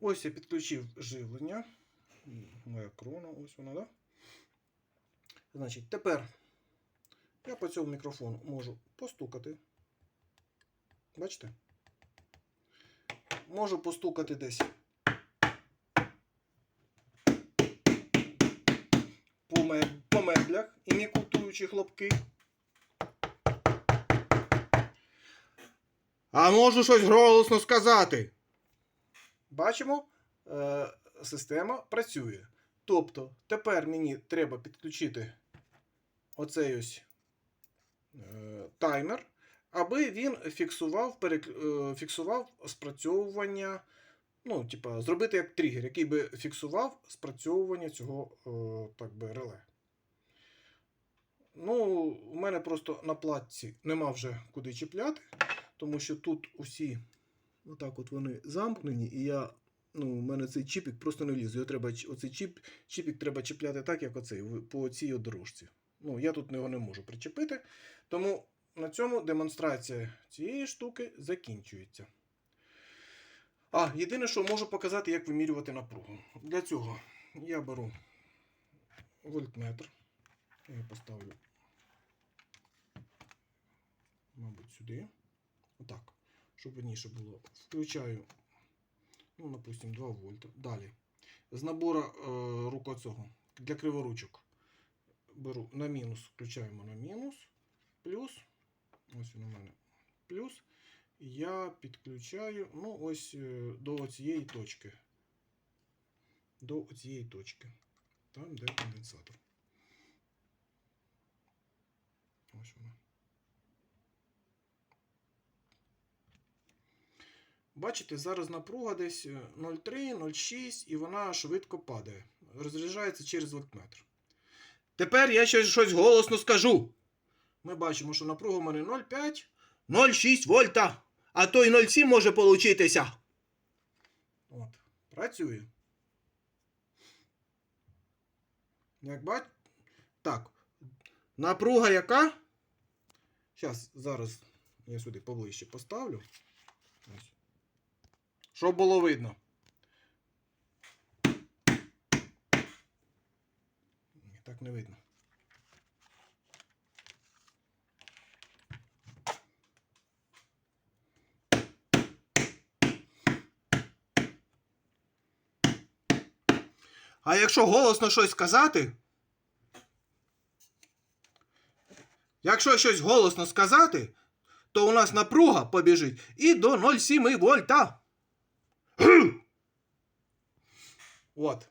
Ось я підключив живлення. Моя крона, ось вона, да? Значить, тепер я по цьому мікрофону можу постукати. Бачите? Можу постукати десь. По, меб- по меблях, імітуючи хлопки. А можу щось голосно сказати. Бачимо, е, система працює. Тобто, тепер мені треба підключити оцей ось е, таймер, аби він фіксував, е, фіксував спрацьовування. Ну, типа, зробити як тригер, який би фіксував спрацьовування цього так би, реле. Ну, у мене просто на платці нема вже куди чіпляти, тому що тут усі отак от вони замкнені, і я. Ну, у мене цей чіпік просто не вліз. Його треба, оцей чіп, чіпік треба чіпляти так, як оцей, по цій дорожці. Ну, я тут його не можу причепити. Тому на цьому демонстрація цієї штуки закінчується. А, єдине, що можу показати, як вимірювати напругу. Для цього я беру вольтметр. Я поставлю, мабуть, сюди. Отак, щоб видніше було. Включаю, ну, допустим, 2 вольта. Далі. З набору е, рук цього для криворучок беру на мінус, включаємо на мінус, плюс. Ось він у мене плюс. Я підключаю ну, ось е, до цієї точки. До цієї точки. Там, де конденсатор. Ось вона. Бачите, зараз напруга десь е, 0,3, 0,6 і вона швидко падає. Розряджається через вольтметр. Тепер я ще щось голосно скажу. Ми бачимо, що напруга у мене 0,5, 0,6 вольта. А то й 0,7 може получитися. От, працює. Як бач... Так. Напруга яка? Зараз, зараз я сюди поближче поставлю. Ось. Щоб було видно. Так не видно. А якщо голосно щось сказати. Якщо щось голосно сказати, то у нас напруга побіжить і до 0,7 вольта. От.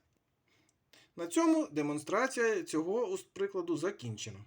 На цьому демонстрація цього прикладу закінчена.